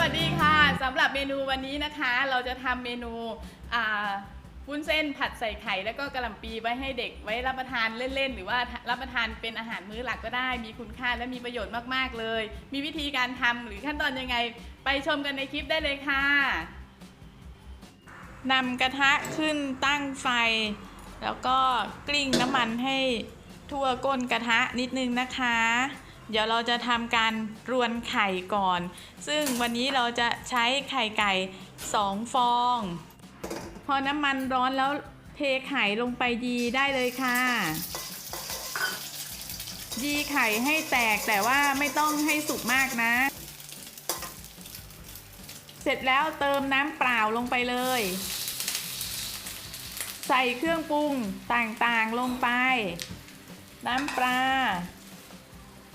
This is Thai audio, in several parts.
วัสดีค่ะสำหรับเมนูวันนี้นะคะ เราจะทำเมนูวุ้นเส้นผัดใส่ไข่แล้วก็กระหล่ำปีไว้ให้เด็กไว้รับประทานเล่นๆ หรือว่ารับประทานเป็นอาหารมื้อหลักก็ได้ มีคุณค่าและมีประโยชน์มากๆเลย มีวิธีการทำหรือขั้นตอนยังไง ไปชมกันในคลิปได้เลยค่ะนำกระทะขึ้นตั้งไฟ แล้วก็กลิ้งน้ำมันให้ทั่วก้นกระทะนิดนึงนะคะ เดี๋ยวเราจะทำการรวนไข่ก่อน ซึ่งวันนี้เราจะใช้ไข่ไก่ 2 ฟอง พอน้ำมันร้อนแล้วเทไข่ลงไปยีได้เลยค่ะยีไข่ให้แตกแต่ว่าไม่ต้องให้สุกมากนะ เสร็จแล้วเติมน้ำเปล่าลงไปเลย ใส่เครื่องปรุงต่างๆลงไป น้ำปลา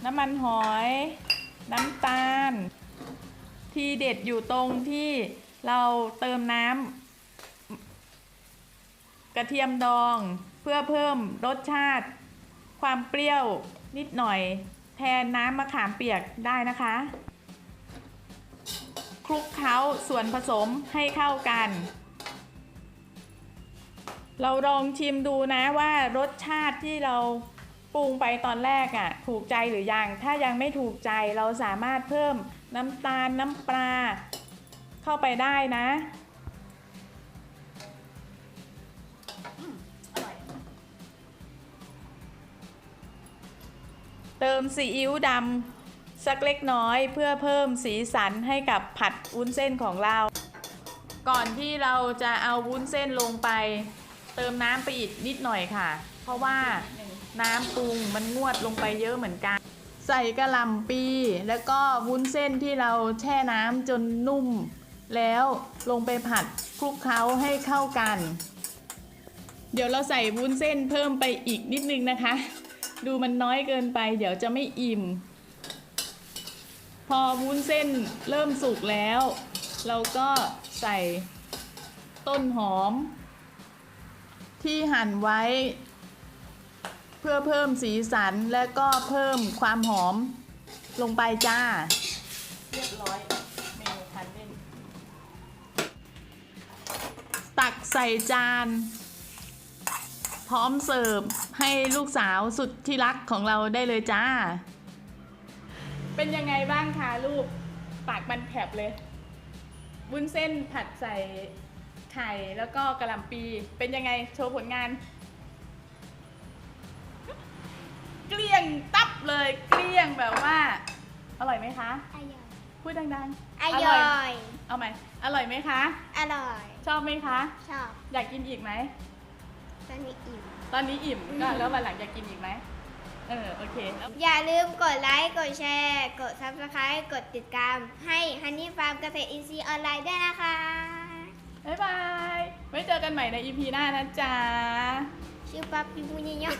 น้ำมันหอย น้ำตาล ทีเด็ดอยู่ตรงที่เราเติมน้ำกระเทียมดองเพื่อเพิ่มรสชาติ ความเปรี้ยวนิดหน่อย แทนน้ำมะขามเปียกได้นะคะ คลุกเคล้าส่วนผสมให้เข้ากัน เราลองชิมดูนะว่ารสชาติที่เรา ปรุงไปตอนแรกอะ่ะถูกใจหรือยัง ถ้ายังไม่ถูกใจเราสามารถเพิ่มน้ำตาลน้ำปลาเข้าไปได้นะเติมซีอิ๊วดำสักเล็กน้อยเพื่อเพิ่มสีสันให้กับผัดวุ้นเส้นของเรา ก่อนที่เราจะเอาวุ้นเส้นลงไป เติมน้ำไปอีกนิดหน่อยค่ะ เพราะว่า น้ำปรุงมันงวดลงไปเยอะเหมือนกัน ใส่กระหล่ำปีแล้วก็วุ้นเส้นที่เราแช่น้ำจนนุ่ม แล้วลงไปผัดคลุกเคล้าให้เข้ากัน เดี๋ยวเราใส่วุ้นเส้นเพิ่มไปอีกนิดนึงนะคะ ดูมันน้อยเกินไป เดี๋ยวจะไม่อิ่ม พอวุ้นเส้นเริ่มสุกแล้ว เราก็ใส่ต้นหอม ที่หั่นไว้ เพื่อเพิ่มสีสันและก็เพิ่มความหอมลงไปจ้า เรียบร้อยเมนูทานเล่นตักใส่จาน พร้อมเสิร์ฟให้ลูกสาวสุดที่รักของเราได้เลยจ้า เป็นยังไงบ้างคะลูกปากมันแผลบเลยวุ้นเส้นผัดใส่ไข่แล้วก็กระหล่ำปีเป็นยังไงโชว์ผลงาน งตับเลยเกลี้ยงแบบว่า อร่อยไหมคะ อร่อยพูดดังๆ อร่อย เอาใหม่อร่อยไหมคะ อร่อย ชอบไหมคะ ชอบ อยากกินอีกไหม ตอนนี้อิ่ม ตอนนี้อิ่มก็แล้ววันหลังอยากกินอีกไหมเออโอเคแล้วอย่าลืมกดไลค์ กดแชร์ กด subscribe กดติดตาม ให้ฮันนี่ฟาร์มเกษตรอินทรีย์ออนไลน์ด้วยนะคะ บ๊ายบาย ไว้เจอกันใหม่ใน EP หน้านะจ๊ะ ชื่อปั๊บพี่มุญยอง